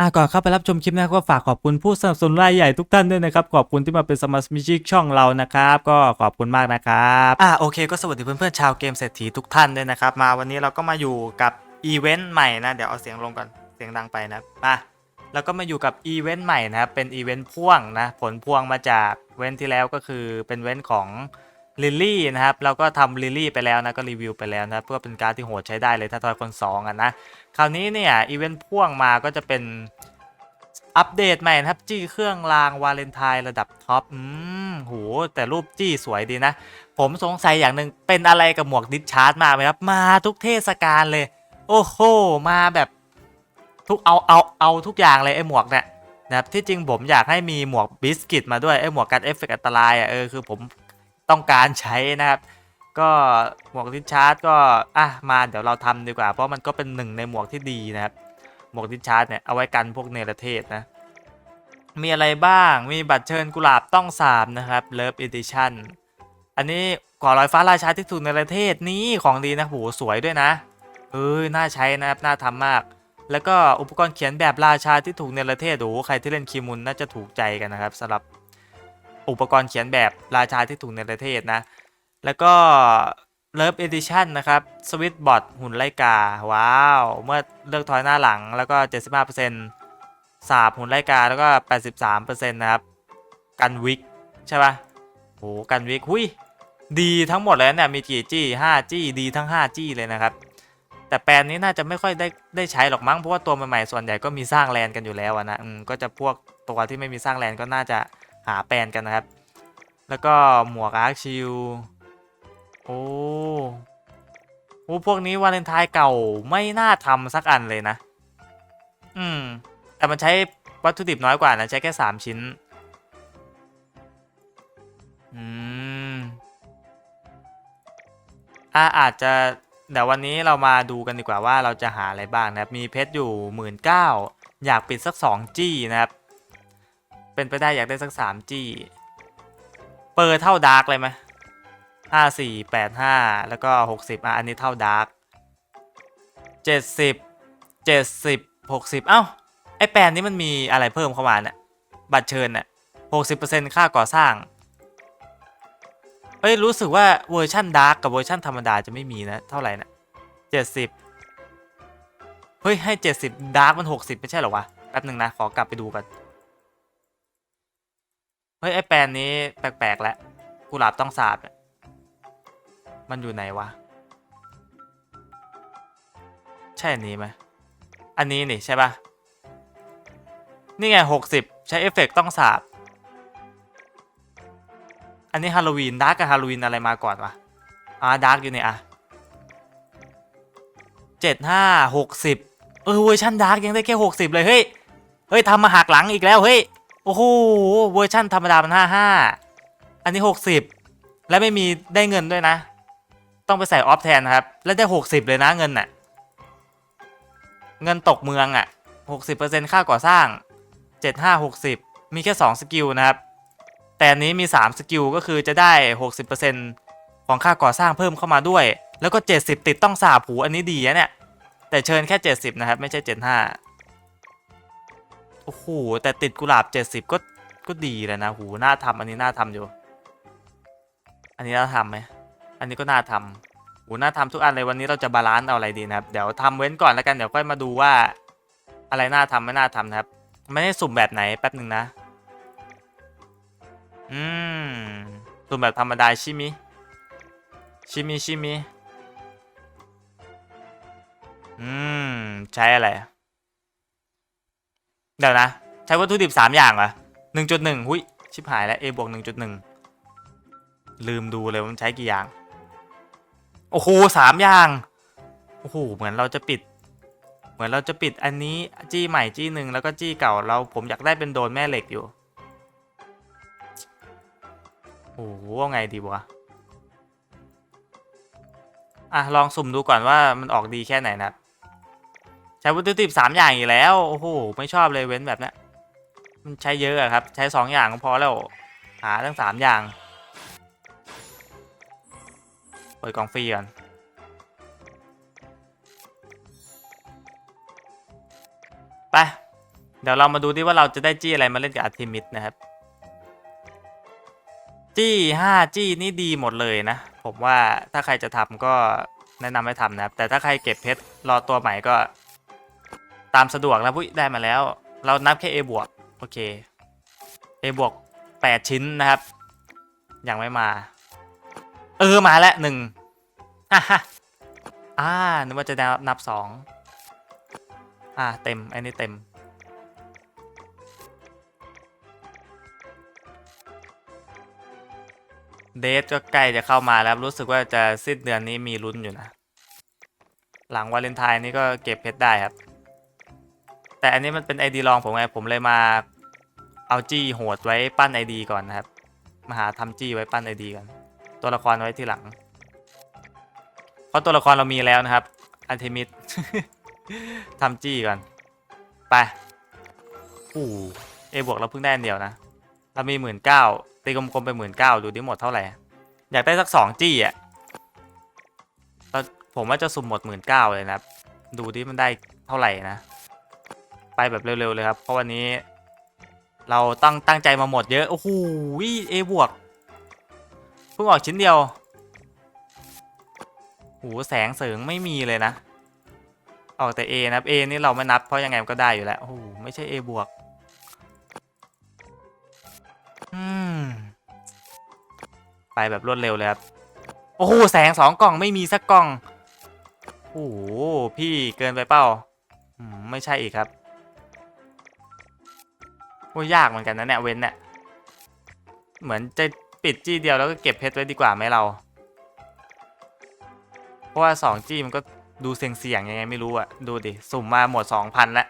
อะก่อนเข้าไปรับชมคลิปนะครับก็ฝากขอบคุณผู้สนับสนุนรายใหญ่ทุกท่านด้วยนะครับ ขอบคุณที่มาเป็นสมาชิกช่องเรานะครับ ก็ขอบคุณมากนะครับอะโอเคก็สวัสดีเพื่อนๆชาวเกมเศรษฐีทุกท่านด้วยนะครับ มาวันนี้เราก็มาอยู่กับอีเวนต์ใหม่นะ เดี๋ยวเอาเสียงลงก่อนเสียงดังไปนะมาแล้วก็มาอยู่กับอีเวนต์ใหม่นะครับเป็นอีเวนต์พ่วงนะผลพวงมาจากเว้นที่แล้วก็คือเป็นเว้นของ ลิลลี่นะครับ เราก็ทำลิลลี่ไปแล้วนะ ก็รีวิวไปแล้วนะเพื่อเป็นการดที่โหดใช้ได้เลยถ้าทอยคนสองอะนะ คราวนี้เนี่ย อีเวนต์พ่วงมาก็จะเป็นอัปเดตใหม่นะครับ จี้เครื่องรางวาเลนไทน์ระดับท็อป อืมโหแต่รูปจี้สวยดีนะ ผมสงสัยอย่างหนึ่งเป็นอะไรกับหมวกดิสชาร์จมาไหมครับ มาทุกเทศกาลเลย โอ้โห มาแบบทุกเอาเอาเอาทุกอย่างเลยไอ้หมวกเนี่ยนะครับที่จริงผมอยากให้มีหมวกบิสกิตมาด้วยไอ้หมวกกันเอฟเฟกต์อันตรายอะเออคือผม ต้องการใช้นะครับ ก็หมวกดิสชาร์จก็อะมาเดี๋ยวเราทำดีกว่า เพราะมันก็เป็นหนึ่งในหมวกที่ดีนะครับ หมวกดิสชาร์จเนี่ยเอาไว้กันพวกเนรเทศนะ มีอะไรบ้างมีบัตรเชิญกุหลาบต้องสาบนะครับ Love Edition อันนี้ก่อลอยฟ้าราชาที่ถูกเนรเทศนี่ของดีนะโหสวยด้วยนะเอ้ยน่าใช้นะครับน่าทำมาก แล้วก็อุปกรณ์เขียนแบบราชาที่ถูกเนรเทศโอ้ใครที่เล่นคีมุนน่าจะถูกใจกันนะครับสำหรับ อุปกรณ์เขียนแบบราชาที่ถูกเนประเทศนะ แล้วก็ Love Edition นะครับสวิตบอทหุ่นไลกา ว้าว เมื่อเลือกทอยหน้าหลังแล้วก็ 75%สาบหุ่นไลกา แล้วก็ 83%นะครับ กันวิก ใช่ปะโหกันวิกหุยดีทั้งหมดเลยเนี่ยมีกี่จี้5จี้ดีทั้ง 5 จี้เลยนะครับ แต่แปลนนี้น่าจะไม่ค่อยได้ได้ใช้หรอกมั้งเพราะว่าตัวใหม่ๆส่วนใหญ่ก็มีสร้างแลนกันอยู่แล้วนะอืมก็จะพวกตัวที่ไม่มีสร้างแลนก็น่าจะ หาแปลนกันนะครับ แล้วก็หมวกอาร์คชิลโอ้โหพวกนี้วาเลนไทน์เก่าไม่น่าทำสักอันเลยนะ อืม แต่มันใช้วัตถุดิบน้อยกว่านะ ใช้แค่3ชิ้น อืมอ่าอาจจะเดี๋ยววันนี้เรามาดูกันดีกว่าว่าเราจะหาอะไรบ้างนะครับ มีเพชรอยู่หมื่นเก้าอยากปิดสัก2จี้นะครับ เป็นไปได้อยากได้สัก3จี้เปิดเท่าดาร์กเลยไหมห้าสี่แปดห้าแล้วก็หกสิบอะอันนี้เท่าดาร์กเจ็ดสิบเจ็ดสิบหกสิบเอ้า ไอแปลนนี้มันมีอะไรเพิ่มเข้ามาเนี่ยบัตรเชิญเนี่ยหกสิบเปอร์เซ็นต์ค่าก่อสร้างเอ้ยรู้สึกว่าเวอร์ชันดาร์กกับเวอร์ชันธรรมดาจะไม่มีนะ เท่าไหร่นะเจ็ดสิบเฮ้ย ให้เจ็ดสิบดาร์กมันหกสิบไม่ใช่หรอวะแป๊บหนึ่งนะ ขอกลับไปดูกัน เฮ้ย ไอแปลนนี้แปลกๆแล้วกุหลาบต้องสาบเนี่ยมันอยู่ไหนวะ ใช่อันนี้ไหมอันนี้นี่ใช่ปะนี่ไงหกสิบใช้เอฟเฟกต์ต้องสาบ อันนี้ฮาโลวีนดาร์กกับฮาโลวีนอะไรมาก่อนวะอ่าดาร์กอยู่เนี่ยอะเจ็ดห้าหกสิบเออเวอร์ชันดาร์กยังได้แค่หกสิบเลย เฮ้ย เฮ้ยทำมาหักหลังอีกแล้ว เฮ้ย โอ้โห เวอร์ชันธรรมดามันห้าห้าอันนี้หกสิบและไม่มีได้เงินด้วยนะ ต้องไปใส่ออฟแทนนะครับ แล้วได้60เลยนะเงินน่ะ เงินตกเมืองอะ60%ค่าก่อสร้าง75 60มีแค่2สกิลนะครับ แต่อันนี้มี3สกิลก็คือจะได้60%ของค่าก่อสร้างเพิ่มเข้ามาด้วย แล้วก็70ติดต้องสาบหูอันนี้ดีนะเนี่ย แต่เชิญแค่70นะครับ ไม่ใช่75 โอ้โห แต่ติดกุหลาบ70ก็ก็ดีเลยนะหูน่าทำอันนี้น่าทำอยู่ อันนี้น่าทำไหมอันนี้ก็น่าทำโหน่าทำทุกอันเลยวันนี้เราจะบาลานซ์เอาอะไรดีนะครับเดี๋ยวทำเว้นก่อนแล้วกันเดี๋ยวค่อยมาดูว่า อะไรน่าทำไม่น่าทำนะครับไม่ได้สุ่มแบบไหนแป๊บหนึ่งนะ อืม สุ่มแบบธรรมดาชิมิชิมิชิมิอืม ใช้อะไร เดี๋ยวนะ ใช้วัตถุดิบสามอย่างเหรอหนึ่งจุดหนึ่งหุยชิบหายแล้ว A บวกหนึ่งจุดหนึ่งลืมดูเลยว่ามันใช้กี่อย่าง โอ้โหสามอย่าง โอ้โห เหมือนเราจะปิด เหมือนเราจะปิดอันนี้จี้ใหม่จี้หนึ่งแล้วก็จี้เก่าเราผมอยากได้เป็นโดนแม่เหล็กอยู่ โอ้โหว่าไงดีวะอะ ลองสุ่มดูก่อนว่ามันออกดีแค่ไหนนะ ช้วัตถุดิบสามอย่างอีกแล้ว โอ้โห ไม่ชอบเลยเว้นแบบนี้มันใช้เยอะอะครับ ใช้สองอย่างก็พอแล้ว หาทั้งสามอย่าง เปิดกล่องฟรีก่อนไป เดี๋ยวเรามาดูดิว่าเราจะได้จี้อะไรมาเล่นกับอาร์เทมิสนะครับ จี้ห้าจี้นี่ดีหมดเลยนะ ผมว่าถ้าใครจะทำก็แนะนำให้ทำนะครับ แต่ถ้าใครเก็บเพชรรอตัวใหม่ก็ ตามสะดวกแล้วพุ้ยได้มาแล้ว เรานับแค่ A บวกโอเค A บวกแปดชิ้นนะครับ ยังไม่มา เออมาแล้วหนึ่งฮ่าฮ่าอ่านึกว่าจะนับนับสองอ่าเต็มอันนี้เต็มเดทก็ใกล้จะเข้ามาแล้วรู้สึกว่าจะสิ้นเดือนนี้มีลุ้นอยู่นะ หลังวาเลนไทน์นี่ก็เก็บเพชรได้ครับ แต่อันนี้มันเป็นไอดีลองผมไงผมเลยมาเอาจี้โหดไว้ปั้นไอดีก่อนนะครับ มาหาทำจี้ไว้ปั้นไอดีก่อน ตัวละครไว้ที่หลัง เพราะตัวละครเรามีแล้วนะครับ อันเทมิดทำจี้ก่อน ไปอู้เอบวกเราเพิ่งได้อันเดียวนะ เรามีหมื่นเก้าตีกลมๆไปหมื่นเก้าดูดิหมดเท่าไหร่ อยากได้สักสองจี้อะผมว่าจะสุ่มหมดหมื่นเก้าเลยนะครับ ดูดิมันได้เท่าไหร่นะ ไปแบบเร็วๆเลยครับ เพราะวันนี้ เราตั้งตั้งใจมาหมดเยอะ โอ้โหเอบวกเพิ่งออกชิ้นเดียวโหแสงเสริงไม่มีเลยนะ ออกแต่ A นะ A นี่เราไม่นับเพราะยังไงมันก็ได้อยู่แล้ว โอ้โหไม่ใช่ A บวก อืม ไปแบบรวดเร็วเลยครับ โอ้โหแสงสองกล่องไม่มีสักกล่อง โอ้โหพี่เกินไปเปล่าไม่ใช่อีกครับ อ้ยากเหมือนกันนะเนี่ยเว้นเนี่ยเหมือนจะปิดจี้เดียวแล้วก็เก็บเพชรไว้ดีกว่าไหมเรา เพราะว่าสองจี้มันก็ดูเสี่ยงๆยังไงไม่รู้อะดูดิสุ่มมาหมดสองพันแล้ว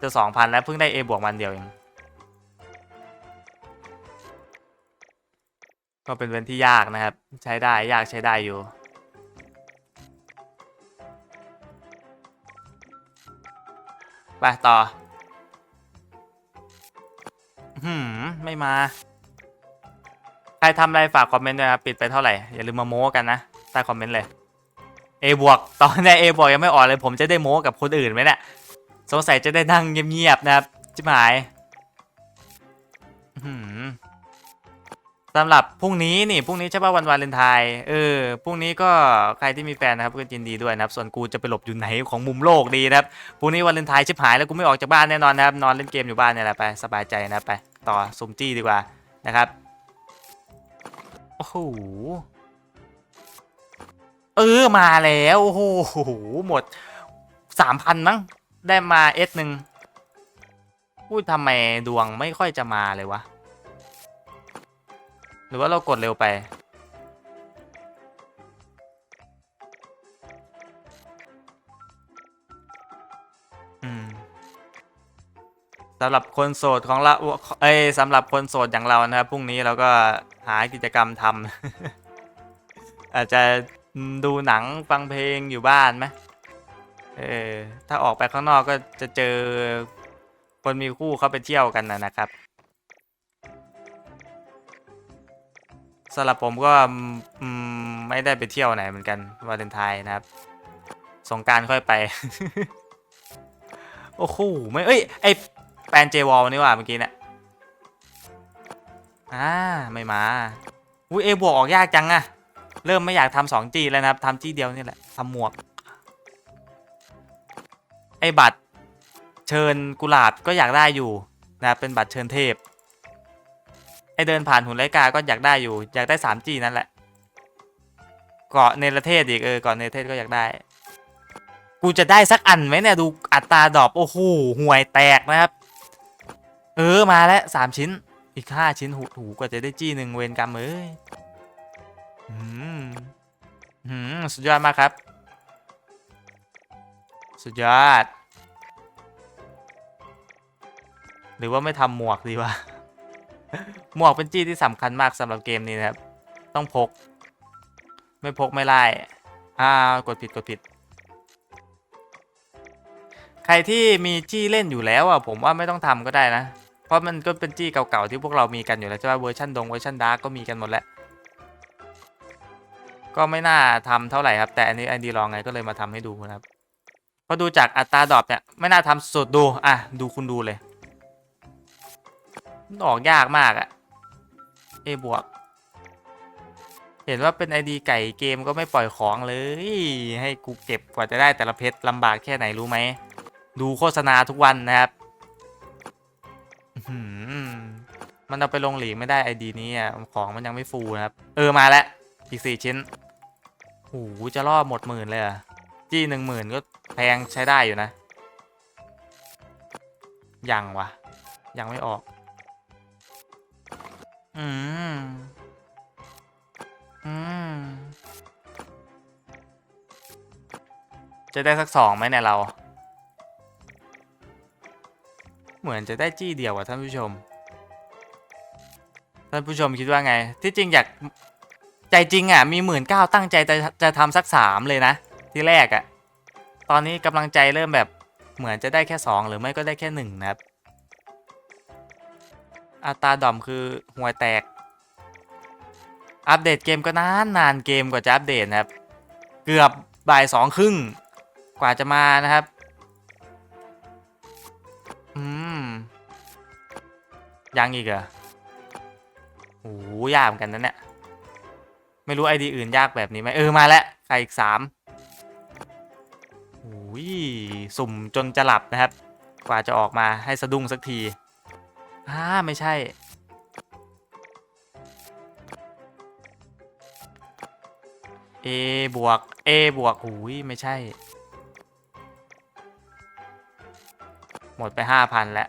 จะสองพันแล้วเพิ่งได้ A บวกมันเดียวเองก็เป็นเว้นที่ยากนะครับ ใช้ได้ยากใช้ได้อยู่ ไปต่อ หืมไม่มา ใครทำอะไรฝากคอมเมนต์ด้วยนะปิดไปเท่าไหร่ อย่าลืมมาโม้กันนะใต้คอมเมนต์เลย A บวกตอนนี้ A บวกยังไม่ออกเลย ผมจะได้โม้กับคนอื่นไหมเนี่ยสงสัยจะได้นั่งเงียบๆนะครับจิบหายหืมสำหรับพรุ่งนี้นี่พรุ่งนี้ใช่ป่ะวันวาเลนไทน์เออพรุ่งนี้ก็ใครที่มีแฟนนะครับก็ยินดีด้วยนะครับ ส่วนกูจะไปหลบอยู่ไหนของมุมโลกดีนะครับพรุ่งนี้วาเลนไทน์ชิบหายแล้วกูไม่ออกจากบ้านแน่นอนนะครับนอนเล่นเกมอยู่บ้านเนี่ยแหละไปสบายใจนะไป ต่อซุมจี้ดีกว่านะครับ โอ้โห เออมาแล้ว โอ้โห หมดสามพันมั้ง ได้มาเอสหนึ่งพูดทำไมดวงไม่ค่อยจะมาเลยวะ หรือว่าเรากดเร็วไป อืม สำหรับคนโสดของเราเอ้ยสำหรับคนโสดอย่างเรานะครับพรุ่งนี้เราก็หากิจกรรมทำ อาจจะดูหนังฟังเพลงอยู่บ้านไหมเออถ้าออกไปข้างนอกก็จะเจอคนมีคู่เขาไปเที่ยวกันนะนะครับสำหรับผมก็ไม่ได้ไปเที่ยวไหนเหมือนกันวาเลนไทน์นะครับ สงการค่อยไป โอ้โหไม่เอ้ยไอ ปนเจวอลนี่ว่าเมื่อกี้เนี่ยอ่าไม่มาอุ้ยเอบวกออกยากจังอะเริ่มไม่อยากทำสองจีแล้วนะครับทำจีเดียวนี่แหละทำหมวก ไอบัตรเชิญกุหลาบก็อยากได้อยู่นะครับเป็นบัตรเชิญเทพ ไอเดินผ่านหุ่นไรกาก็อยากได้อยู่ อยากได้ 3G นั่นแหละ เกาะเนรเทศอีกเออเกาะเนรเทศก็อยากได้ กูจะได้สักอันไหมเนี่ยดูอัตราดรอปโอ้โหห่วยแตกนะครับ เออมาแล้วสามชิ้น อีกห้าชิ้นหูหูกว่าจะได้จี้หนึ่งเวนกรรมเอ้ยอืมอืมสุดยอดมากครับ สุดยอด หรือว่าไม่ทำหมวกดีวะ หมวกเป็นจี้ที่สำคัญมากสำหรับเกมนี้นะครับ ต้องพก ไม่พกไม่ไล่อ่ากดผิดกดผิดใครที่มีจี้เล่นอยู่แล้วอะผมว่าไม่ต้องทำก็ได้นะ ราะมันก็เป็นจี้เก่าๆที่พวกเรามีกันอยู่แล้วใช่ป่ะเวอร์ชันดงเวอร์ชันดาร์กก็มีกันหมดแล้วก็ไม่น่าทำเท่าไหร่ครับ แต่อันนี้อันดีลองไงก็เลยมาทำให้ดูนะครับพราะดูจากอัตราดรอปเนี่ยไม่น่าทำสุดดูอะดูคุณดูเลยออกยากมากอะเอบวก เห็นว่าเป็นไอดีไก่เกมก็ไม่ปล่อยของเลย ให้กูเก็บกว่าจะได้แต่ละเพชรลำบากแค่ไหนรู้ไหม ดูโฆษณาทุกวันนะครับ หือมันเอาไปลงหลีกไม่ได้ไอดีนี้อะของมันยังไม่ฟูนะครับ เออมาแล้วอีกสี่ชิ้นโอ้โหจะล่อหมดหมื่นเลยอะจี้หนึ่งหมื่นก็แพงใช้ได้อยู่นะ ยังวะ ยังไม่ออก อืม อืม จะได้สักสองไหมเนี่ยเรา เหมือนจะได้จี้เดียวอะท่านผู้ชม ท่านผู้ชมคิดว่าไง ที่จริงอยากใจจริงอะมีหมื่นเก้าตั้งใจจะจะทำสักสามเลยนะที่แรกอะตอนนี้กำลังใจเริ่มแบบเหมือนจะได้แค่สองหรือไม่ก็ได้แค่หนึ่งนะครับอัตราดอมคือห่วยแตก อัปเดตเกมก็นานนานเกมกว่าจะอัปเดตนะครับ เกือบบ่ายสองครึ่งกว่าจะมานะครับ ยังอีกเหรอโอ้โหยากเหมือนกันนะเนี่ย ไม่รู้ไอดีอื่นยากแบบนี้ไหมเออมาแล้วใครอีกสามโอ้ยสุ่มจนจะหลับนะครับ กว่าจะออกมาให้สะดุ้งสักทีอ่าไม่ใช่ A บวก A บวกหูยไม่ใช่ หมดไปห้าพันแล้ว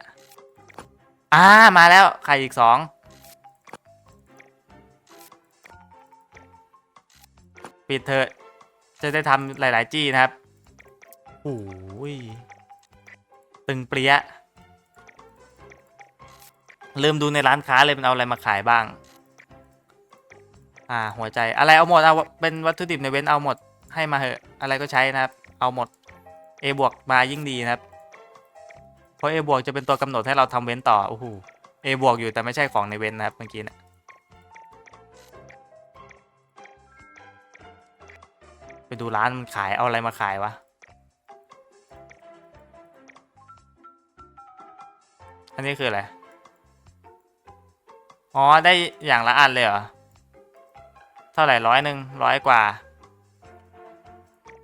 อ่ามาแล้วใครอีกสองปิดเถอะจะได้ทำหลาย ๆ จี้นะครับโอ้ยตึงเปรี้ยลืมดูในร้านค้าเลยมันเอาอะไรมาขายบ้าง อ่าหัวใจอะไรเอาหมดเอาเป็นวัตถุดิบในเว้นเอาหมดให้มาเหอะ อะไรก็ใช้นะครับ เอาหมด A บวกมายิ่งดีนะครับ ราะ A บวกจะเป็นตัวกำหนดให้เราทำเว้นต่อ โอ้โห A บวกอยู่แต่ไม่ใช่ของในเว้นนะครับเมื่อกี้นะไปดูร้านมันขายเอาอะไรมาขายวะ อันนี้คืออะไร อ๋อ ได้อย่างละอันเลยเหรอ เท่าไหร่ร้อยหนึ่งร้อยกว่า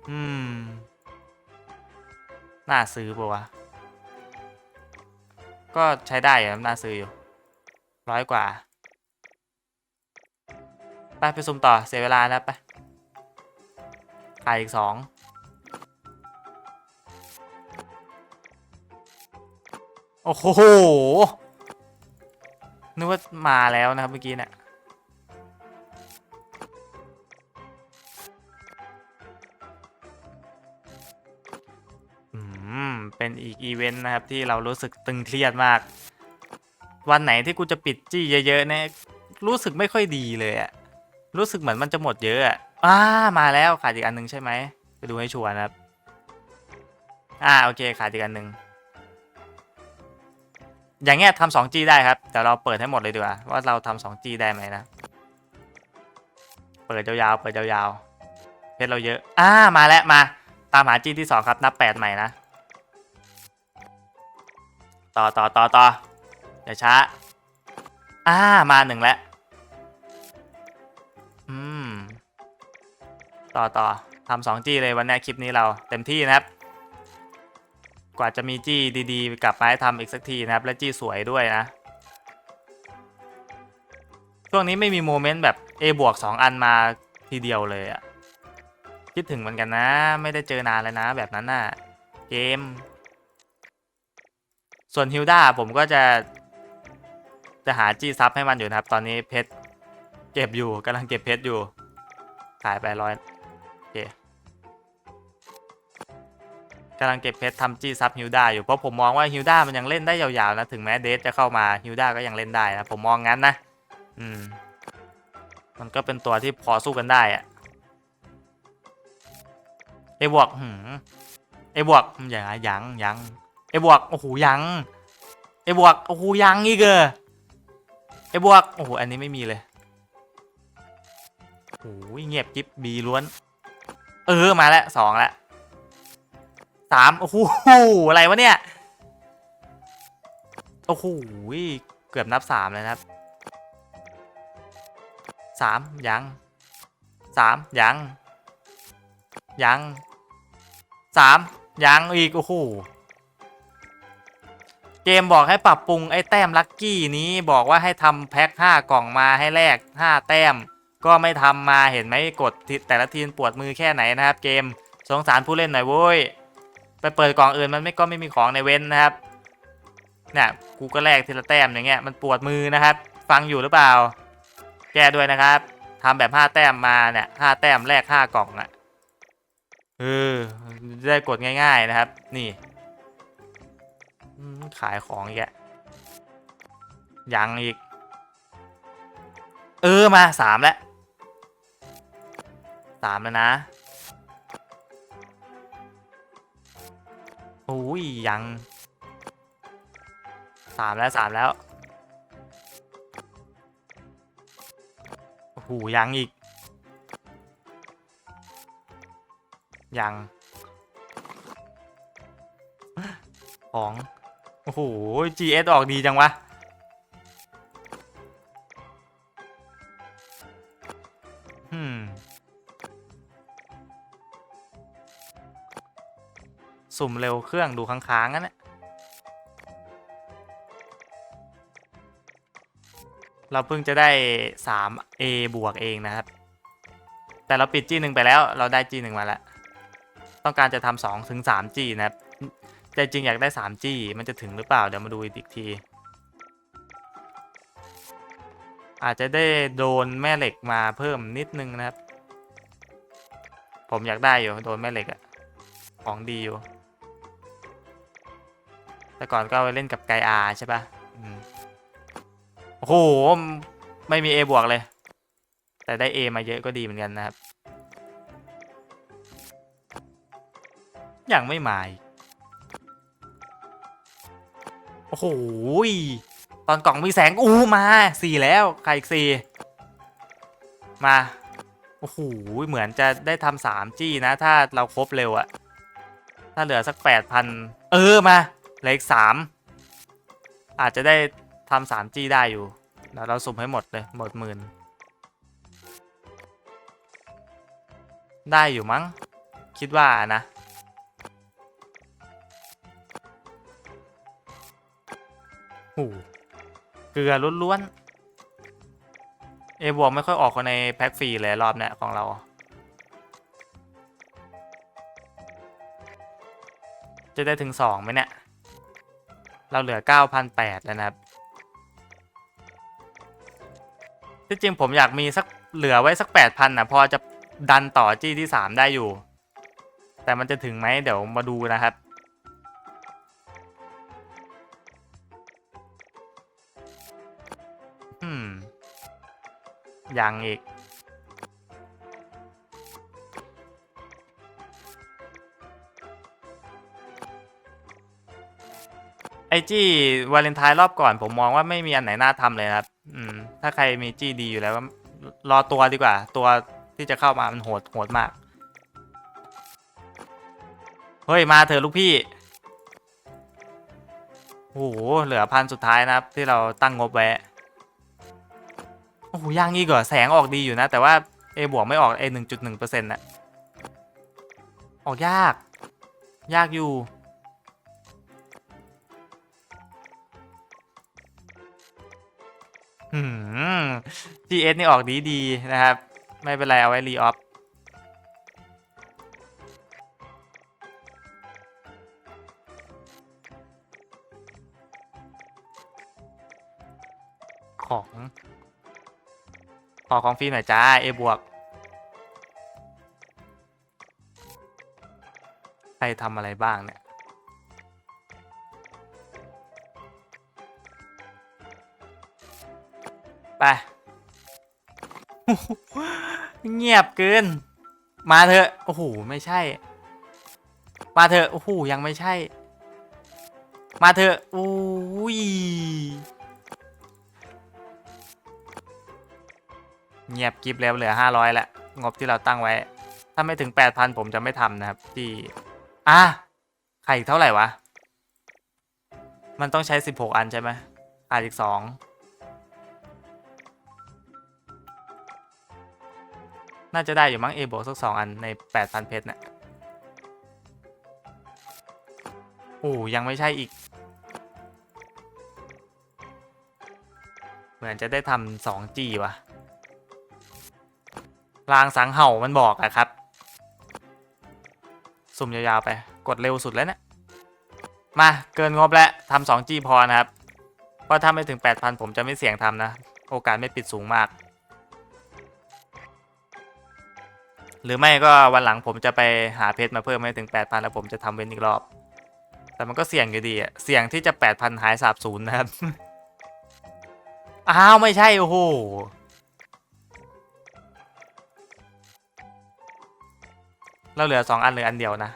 อืม น่าซื้อปะวะ ก็ใช้ได้อะน่าซื้ออยู่ร้อยกว่า ไปไปซุ่มต่อเสียเวลาแล้วไปขายอีกสองโอ้โหนึกว่ามาแล้วนะครับเมื่อกี้เนี่ย เป็นอีกอีเวนต์นะครับที่เรารู้สึกตึงเครียดมาก วันไหนที่กูจะปิดจี้เยอะๆเนี่ยรู้สึกไม่ค่อยดีเลยอะรู้สึกเหมือนมันจะหมดเยอะอะอ่ามาแล้วขาดอีกอันหนึงใช่ไหมไปดูให้ชัวร์นะครับ อ่าโอเคขาดอีกอันหนึงอย่างเงี้ยทำสองจีได้ครับเดี๋ยวเราเปิดให้หมดเลยดีกว่าว่าเราทำสองจีได้ไหมนะ เปิดยาวๆเปิดยาวๆเพชรเราเยอะ อ่ามาแล้วมา ตามหาจีที่สองครับนับแปดใหม่นะ ต่อต่อต่อต่ออย่าช้า อ่า มาหนึ่งแล้ว อืม ต่อต่อทำสองจี้เลยวันนี้คลิปนี้เราเต็มที่นะครับ กว่าจะมีจี้ดีๆ กลับมาให้ทำอีกสักทีนะครับ และจี้สวยด้วยนะ ช่วงนี้ไม่มีโมเมนต์แบบ A บวก2อันมาทีเดียวเลยอะคิดถึงเหมือนกันนะ ไม่ได้เจอนานแล้วนะ แบบนั้นน่ะ เกม ส่วนฮิลดาผมก็จะ จะหาจี้ซับให้มันอยู่นะครับ ตอนนี้เพชรเก็บอยู่กำลังเก็บเพชรอยู่ ขายไปร้อยโอเคกำลังเก็บเพชรทำจี้ซับฮิลดาอยู่ เพราะผมมองว่าฮิลดามันยังเล่นได้ยาวๆนะ ถึงแม้เดสจะเข้ามาฮิลดาก็ยังเล่นได้นะ ผมมองงั้นนะ อืม มันก็เป็นตัวที่พอสู้กันได้อะเอบวกหืมเอบวกอย่างยังยัง เอบวก โอ้โหยังเอบวก โอ้โหยังอีกเออเอบวก โอ้โห อันนี้ไม่มีเลยโอ้ยเงียบกิ๊บบีล้วน เออ มาแล้วสองแล้วสามโอ้โหอะไรวะเนี่ย โอ้โหเกือบนับสามเลยนะครับสามยังสามยังยังสามยังอีก โอ้โห เกมบอกให้ปรับปรุงไอ้แต้มลัคกี้นี้บอกว่าให้ทำแพ็ค5กล่องมาให้แลก5 แต้ม ก็ไม่ทำมาเห็นไหมกดแต่ละทีมปวดมือแค่ไหนนะครับ เกมสงสารผู้เล่นหน่อยโว้ยไปเปิดกล่องอื่นมันไม่ก็ไม่มีของในเว้นนะครับเนี่ยกูก็แลกทีละแต้มอย่างเงี้ยมันปวดมือนะครับ ฟังอยู่หรือเปล่า แก้ด้วยนะครับทำแบบ 5 แต้มมาเนี่ย5แต้มแลก5กล่องอะเออได้กดง่าย ๆนะครับ นี่ ขายของอีกอะยังอีก เออมาสามแล้วสามแล้วนะโอ้ยยังสามแล้วสามแล้วโอ้โหยังอีก ยังของ โอ้โห GS ออกดีจังวะ อืม สุ่มเร็วเครื่องดูค้างๆงั้นแหละเราเพิ่งจะได้ 3A บวกเองนะครับ แต่เราปิด G 1ไปแล้ว เราได้ G 1มาแล้ว ต้องการจะทำ2ถึง 3G นะครับ ใจจริงอยากได้ 3G มันจะถึงหรือเปล่า เดี๋ยวมาดูอีกที อาจจะได้โดนแม่เหล็กมาเพิ่มนิดนึงนะครับ ผมอยากได้อยู่โดนแม่เหล็กอะของดีอยู่ แต่ก่อนก็เอาไปเล่นกับไกอาใช่ปะอืมโอ้โห ไม่มี A บวกเลย แต่ได้ A มาเยอะก็ดีเหมือนกันนะครับยังไม่มาอีก โอ้โหตอนกล่องมีแสงอู้มาสี่แล้วใครอีกสี่มาโอ้โหเหมือนจะได้ทำสามจี้นะ ถ้าเราครบเร็วอะถ้าเหลือสักแปดพันเออมาเหลืออีกสามอาจจะได้ทำสามจี้ได้อยู่เดี๋ยวเราสุ่มให้หมดเลยหมดหมื่นได้อยู่มั้ง คิดว่านะ โอ้เกลือล้วนๆเอบวกไม่ค่อยออกในแพ็กฟรีเลยรอบเนี้ยของเรา จะได้ถึงสองไหมเนี่ย เราเหลือ 9,800 แล้วนะครับที่จริงผมอยากมีสักเหลือไว้สัก 8,000นะพอจะดันต่อจี้ที่ 3 ได้อยู่ แต่มันจะถึงไหมเดี๋ยวมาดูนะครับ ยังอีก ไอจี้วาเลนไทน์รอบก่อนผมมองว่าไม่มีอันไหนน่าทำเลยครับ อืม ถ้าใครมีจี้ดีอยู่แล้วรอตัวดีกว่า ตัวที่จะเข้ามามันโหดโหดมาก เฮ้ย มาเถอะลูกพี่โอ้โหเหลือพันสุดท้ายนะครับ ที่เราตั้งงบไว้ โอ้โหย่างอีกเหรอแสงออกดีอยู่นะ แต่ว่า A บวกไม่ออก A หนึ่งจุดหนึ่งเปอร์เซ็นต์น่ะออกยาก ยากอยู่ หืม GS นี่ออกดีดีนะครับ ไม่เป็นไร เอาไว้รีออฟของ ขอของฟรีหน่อยจ้า A บวกใครทำอะไรบ้างเนี่ย ไป เงียบเกิน มาเถอะ โอ้โห ไม่ใช่ มาเถอะ โอ้โห ยังไม่ใช่ มาเถอะอุ้ย เงียบกิฟแล้วเหลือ 500ละงบที่เราตั้งไว้ ถ้าไม่ถึง 8,000 ผมจะไม่ทำนะครับ ที่อะไข่อีกเท่าไหร่วะ มันต้องใช้ 16 อันใช่ไหมขาดอีกสองน่าจะได้อยู่มั้ง A บวกสักสองอันใน 8,000 เพชรน่ะโอ้ยังไม่ใช่อีก เหมือนจะได้ทำ 2G ว่ะ ลางสังเห่ามันบอกอะครับ สุ่มยาวๆไป กดเร็วสุดแล้วเนะี่ยมาเกินงบแล้วทำ 2G พอนะครับ เพราะถ้าไม่ถึง 8,000 ผมจะไม่เสี่ยงทำนะ โอกาสไม่ปิดสูงมาก หรือไม่ก็วันหลังผมจะไปหาเพชรมาเพิ่มให้ถึง 8,000 แล้วผมจะทำเว้นอีกรอบ แต่มันก็เสี่ยงอยู่ดีอะเสี่ยงที่จะ 8,000 หายสาบสูญนะครับ อ้าว ไม่ใช่ โอ้โห เราเหลือ2อันเหลืออันเดียวนะ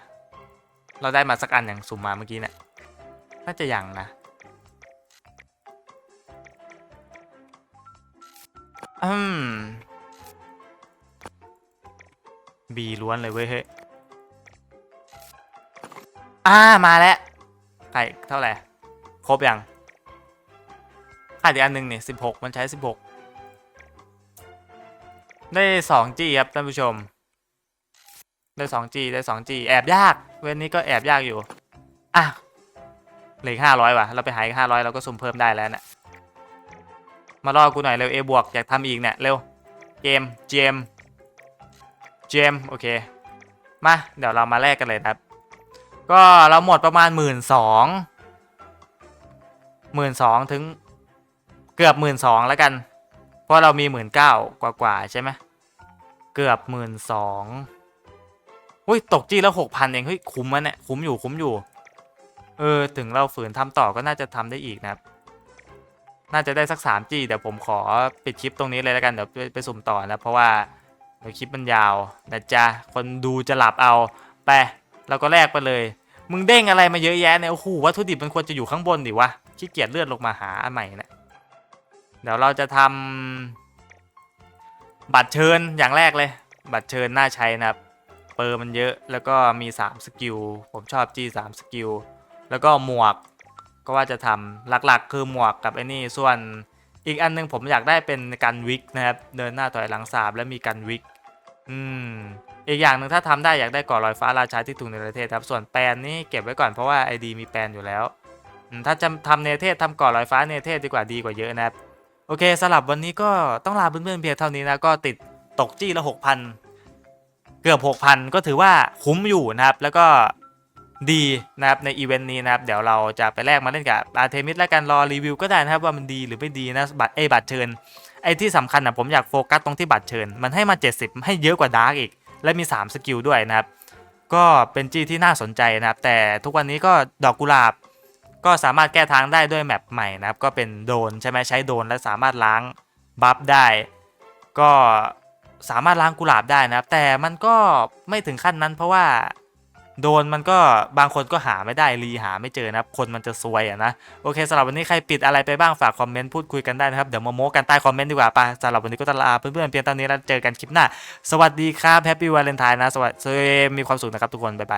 เราได้มาสักอันอย่างสุ่มมาเมื่อกี้เนี่ยน่าจะยังนะอืมบีล้วนเลยเว้ยเฮ้ยอ่ามาแล้วไข่เท่าไหร่ ครบยังขาดอีกอันหนึ่งเนี่ยสิบหกมันใช้สิบหกได้สองจีครับท่านผู้ชม ได้สองจีได้สองจีแอบยาก เว้นนี้ก็แอบยากอยู่ อะเหลือห้าร้อยว่ะ เราไปหาอีกห้าร้อยเราก็สุ่มเพิ่มได้แล้วนะ่ะมารอกูหน่อยเร็ว A บวกอยากทำอีกเนี่ยเร็ว เกม เจม เจม โอเค มา เดี๋ยวเรามาแลกกันเลยครับ ก็เราหมดประมาณหมื่นสองหมื่นสองถึงเกือบหมื่นสองแล้วกัน เพราะเรามีหมื่นเก้ากว่าๆใช่ไหมเกือบหมื่นสอง อุ้ยตกจี้แล้วหกพันเองเฮ้ยคุ้มมันเนี่ยคุ้มอยู่คุ้มอยู่ เออถึงเราฝืนทำต่อก็น่าจะทำได้อีกนะครับ น่าจะได้สักสามจีเดี๋ยวผมขอปิดคลิปตรงนี้เลยแล้วกันเดี๋ยวไปสุ่มต่อนะเพราะว่าเดี๋ยวคลิปมันยาวนะจ๊ะคนดูจะหลับเอาไปเราก็แลกไปเลย มึงเด้งอะไรมาเยอะแยะเนี่ยโอ้โหวัตถุดิบมันควรจะอยู่ข้างบนดิวะขี้เกียจเลื่อนลงมาหาอันใหม่นะเดี๋ยวเราจะทำบัตรเชิญอย่างแรกเลย บัตรเชิญน่าใช้นะครับ เปอร์มันเยอะ แล้วก็มี 3 สกิล ผมชอบ G 3สกิล แล้วก็หมวกก็ว่าจะทำหลักๆ คือหมวกกับไอ้นี่ ส่วนอีกอันนึงผมอยากได้เป็นกันวิกนะครับ เดินหน้าถอยหลังสาบและมีกันวิก อืม อีกอย่างหนึ่งถ้าทำได้อยากได้ก่อลอยฟ้าราชาที่ถูกในประเทศครับ ส่วนแปนนี่เก็บไว้ก่อนเพราะว่า ID มีแปนอยู่แล้ว ถ้าจะทำเนเทศทำก่อลอยฟ้าเนเทศดีกว่าดีกว่าเยอะนะครับ โอเคสำหรับวันนี้ก็ต้องลาเพื่อนๆเพียงเท่านี้นะ ก็ติดตกจี้ละหกพัน เกือบหกพันก็ถือว่าคุ้มอยู่นะครับ แล้วก็ดีนะครับในอีเวนต์นี้นะครับ เดี๋ยวเราจะไปแลกมาเล่นกับอาร์เทมิสแล้วกันรอรีวิวก็ได้นะครับ ว่ามันดีหรือไม่ดีนะบัตรเอบัตรเชิญไอ้ที่สำคัญนะผมอยากโฟกัสตรงที่บัตรเชิญ มันให้มา 70 ให้เยอะกว่าดาร์กอีก และมี 3 สกิลด้วยนะครับ ก็เป็นจี้ที่น่าสนใจนะครับ แต่ทุกวันนี้ก็ดอกกุหลาบ ก็สามารถแก้ทางได้ด้วยแมปใหม่นะครับ ก็เป็นโดนใช่ไหมใช้โดนและสามารถล้างบัฟได้ ก็ สามารถล้างกุหลาบได้นะครับ แต่มันก็ไม่ถึงขั้นนั้นเพราะว่าโดนมันก็บางคนก็หาไม่ได้รีหาไม่เจอนะครับ คนมันจะซวยอะนะ โอเคสำหรับวันนี้ใครปิดอะไรไปบ้างฝากคอมเมนต์พูดคุยกันได้นะครับ เดี๋ยวมาโม้กันใต้คอมเมนต์ดีกว่าปะสำหรับวันนี้ก็ตลาเพื่อนๆเพียงเท่านี้แล้วเจอกันคลิปหน้า สวัสดีครับแฮปปี้วาเลนไทน์นะสวัสดีมีความสุขนะครับทุกคนบ๊ายบาย